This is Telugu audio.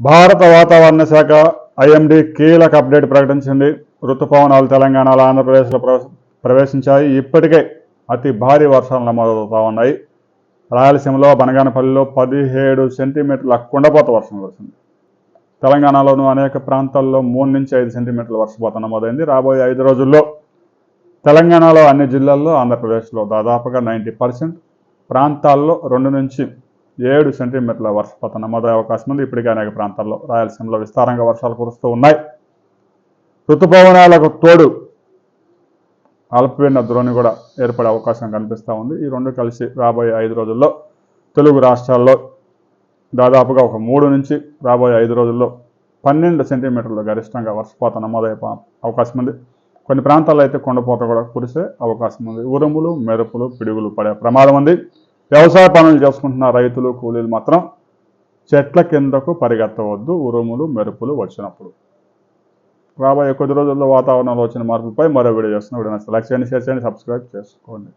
భారత వాతావరణ శాఖ ఐఎండీ కీలక అప్డేట్ ప్రకటించింది. ఋతుపవనాలు తెలంగాణలో ఆంధ్రప్రదేశ్లో ప్రవేశ- ప్రవేశించాయి. ఇప్పటికే అతి భారీ వర్షాలు నమోదవుతా ఉన్నాయి. రాయలసీమలో బనగానపల్లిలో పదిహేడు సెంటీమీటర్ల కుండపోత వర్షం కురిసింది. తెలంగాణలోనూ అనేక ప్రాంతాల్లో మూడు నుంచి ఐదు సెంటీమీటర్ల వర్షపాతం నమోదైంది. రాబోయే ఐదు రోజుల్లో తెలంగాణలో అన్ని జిల్లాల్లో ఆంధ్రప్రదేశ్లో దాదాపుగా నైంటీ పర్సెంట్ ప్రాంతాల్లో రెండు నుంచి ఏడు సెంటీమీటర్ల వర్షపాతం నమోదయ్యే అవకాశం ఉంది. ఇప్పటికే అనేక ప్రాంతాల్లో రాయలసీమలో విస్తారంగా వర్షాలు కురుస్తూ ఉన్నాయి. ఋతుపవనాలకు తోడు అల్పపీడన ద్రోణి కూడా ఏర్పడే అవకాశం కనిపిస్తూ ఉంది. ఈ రెండు కలిసి రాబోయే ఐదు రోజుల్లో తెలుగు రాష్ట్రాల్లో దాదాపుగా ఒక మూడు నుంచి రాబోయే ఐదు రోజుల్లో పన్నెండు సెంటీమీటర్లు గరిష్టంగా వర్షపాతం నమోదయ్యే అవకాశం ఉంది. కొన్ని ప్రాంతాల్లో అయితే కొండపోత కూడా కురిసే అవకాశం ఉంది. ఉరుములు మెరుపులు పిడుగులు పడే ప్రమాదం ఉంది. వ్యవసాయ పనులు చేసుకుంటున్న రైతులు కూలీలు మాత్రం చెట్ల కిందకు పరిగెత్తవద్దు. ఉరుములు మెరుపులు వచ్చినప్పుడు. రాబోయే కొద్ది రోజుల్లో వాతావరణంలో వచ్చిన మార్పుపై మరో వీడియో చేస్తున్న. వీడియో నచ్చితే లైక్ చేయండి షేర్ చేయండి సబ్స్క్రైబ్ చేసుకోండి.